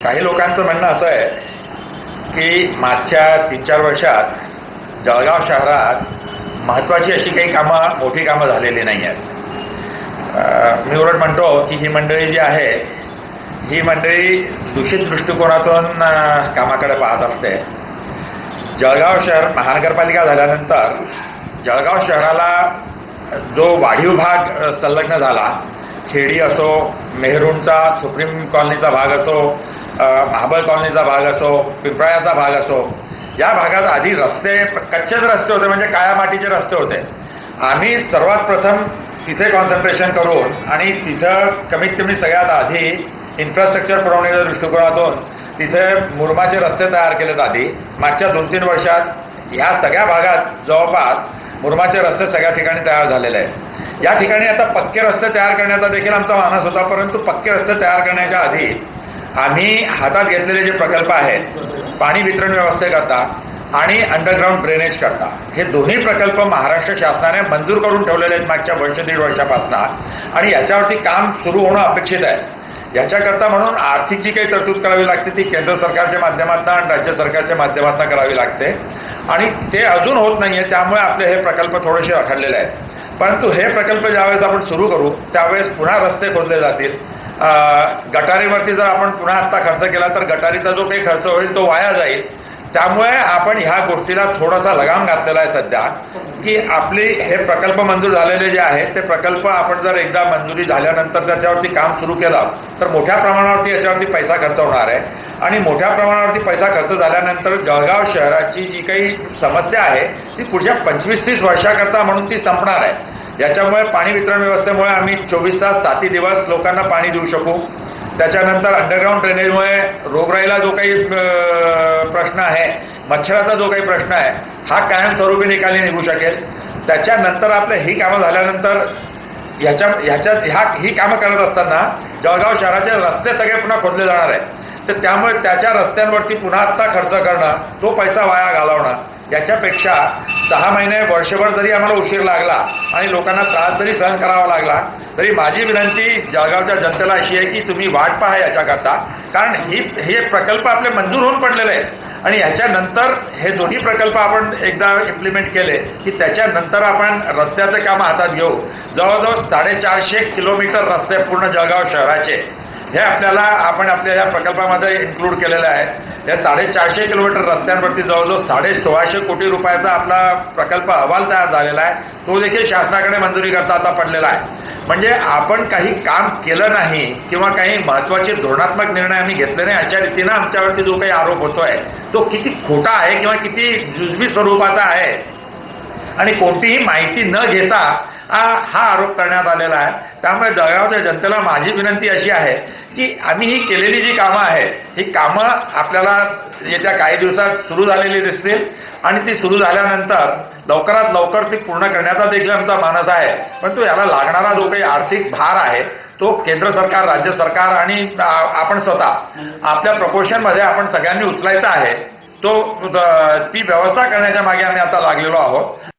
काही लोकांचं म्हणणं असं आहे की मागच्या तीन चार वर्षात जळगाव शहरात महत्त्वाची अशी काही कामं मोठी कामं झालेली नाही आहेत. मी उलट म्हणतो की ही मंडळी जी आहे ही मंडळी दूषित दृष्टिकोनातून कामाकडे पाहत असते. जळगाव शहर महानगरपालिका झाल्यानंतर जळगाव शहराला जो वाढीव भाग संलग्न झाला खेडी असो मेहरूणचा सुप्रीम कॉलनीचा भाग असो महाबळ कॉलनीचा भाग असो पिंपळ्याचा भाग असो या भागात आधी रस्ते कच्चेच रस्ते होते म्हणजे काळ्या मातीचे रस्ते होते. आम्ही सर्वात प्रथम तिथे कॉन्सन्ट्रेशन करून आणि तिथं कमीत कमी सगळ्यात आधी इन्फ्रास्ट्रक्चर पुरवण्याच्या दृष्टिकोनातून तिथे मुरमाचे रस्ते तयार केलेत आधी. मागच्या दोन तीन वर्षात ह्या सगळ्या भागात जवळपास मुरमाचे रस्ते सगळ्या ठिकाणी तयार झालेले आहेत. या ठिकाणी आता पक्के रस्ते तयार करण्याचा देखील आमचा मानस होता परंतु पक्के रस्ते तयार करण्याच्या आधी आम्ही हातात घेतलेले जे प्रकल्प आहेत पाणी वितरण व्यवस्थेकरता आणि अंडरग्राऊंड ड्रेनेज करता हे दोन्ही प्रकल्प महाराष्ट्र शासनाने मंजूर करून ठेवलेले आहेत मागच्या वर्ष दीड वर्षापासून. आणि याच्यावरती काम सुरू होणं अपेक्षित आहे. याच्याकरता म्हणून आर्थिक जी काही तरतूद करावी लागते ती केंद्र सरकारच्या माध्यमातून आणि राज्य सरकारच्या माध्यमातून करावी लागते. आणि ते अजून होत नाही आहे त्यामुळे आपले हे प्रकल्प थोडेसे रखडलेले आहेत. परंतु हे प्रकल्प ज्यावेळेस आपण सुरू करू त्यावेळेस पुन्हा रस्ते खोदले जातील. गटारीवरती जर आपण पुन्हा आत्ता खर्च केला तर गटारीचा जो काही खर्च होईल तो वाया जाईल. त्यामुळे आपण ह्या गोष्टीला थोडासा लगाम घातलेला आहे सध्या की आपले हे प्रकल्प मंजूर झालेले जे आहेत ते प्रकल्प आपण जर एकदा मंजुरी झाल्यानंतर त्याच्यावरती काम सुरू केलं तर मोठ्या प्रमाणावरती याच्यावरती पैसा खर्च होणार आहे. आणि मोठ्या प्रमाणावरती पैसा खर्च झाल्यानंतर जळगाव शहराची जी काही समस्या आहे ती पुढच्या पंचवीस तीस वर्षाकरता म्हणून ती संपणार आहे. याच्यामुळे पाणी वितरण व्यवस्थेमुळे आम्ही चोवीस तास साती दिवस लोकांना पाणी देऊ शकू. त्याच्यानंतर अंडरग्राऊंड ड्रेनेजमुळे रोगराईला जो काही प्रश्न आहे मच्छराचा जो काही प्रश्न आहे हा कायमस्वरूपी निकाली निघू शकेल. त्याच्यानंतर आपलं ही कामं झाल्यानंतर ह्याच्या ह्याच्यात ह्या ही कामं करत असताना जळगाव शहराचे रस्ते सगळे पुन्हा खोदले जाणार आहे तर त्यामुळे त्याच्या रस्त्यांवरती पुन्हा आत्ता खर्च करणं तो पैसा वाया घालवणं याच्यापेक्षा दहा महिने वर्षभर जरी आम्हाला उशीर लागला आणि लोकांना त्रास जरी सहन करावा लागला तरी माझी विनंती जळगावच्या जनतेला अशी आहे की तुम्ही वाट पहा याच्याकरता. कारण ही हे प्रकल्प आपले मंजूर होऊन पडलेले आहेत. आणि ह्याच्यानंतर हे दोन्ही प्रकल्प आपण एकदा इम्प्लिमेंट केले की त्याच्यानंतर आपण रस्त्याचं कामं हातात घेऊ. जवळजवळ साडेचारशे किलोमीटर रस्ते पूर्ण जळगाव शहराचे. हे आपल्याला आपण आपल्या या प्रकल्पामध्ये इन्क्लूड केलेलं आहे या साडेचारशे किलोमीटर रस्त्यांवरती जवळजवळ साडे सोळाशे कोटी रुपयाचा आपला प्रकल्प अहवाल तयार झालेला आहे. तो देखील शासनाकडे मंजुरी करता आता पडलेला आहे. म्हणजे आपण काही काम केलं नाही किंवा काही महत्त्वाचे धोरणात्मक निर्णय आम्ही घेतले नाही अशा रीतीनं आमच्यावरती जो काही आरोप होतोय तो किती खोटा आहे किंवा किती जुजबी स्वरूपाचा आहे? आणि कोणतीही माहिती न घेता हा आरोप करण्यात आलेला आहे. त्यामुळे जळगावच्या जनतेला माझी विनंती अशी आहे की आम्ही ही केलेली जी कामं आहेत ही कामं आपल्याला येत्या काही दिवसात सुरू झालेली दिसतील आणि ती सुरू झाल्यानंतर लवकरात लवकर ती पूर्ण करण्याचा देखील आमचा मानस आहे. परंतु याला लागणारा जो काही आर्थिक भार आहे तो केंद्र सरकार राज्य सरकार आणि आपण स्वतः आपल्या प्रपोर्शनमध्ये आपण सगळ्यांनी उचलायचा आहे तो ती व्यवस्था करण्याच्या मागे आम्ही आता लागलेलो आहोत.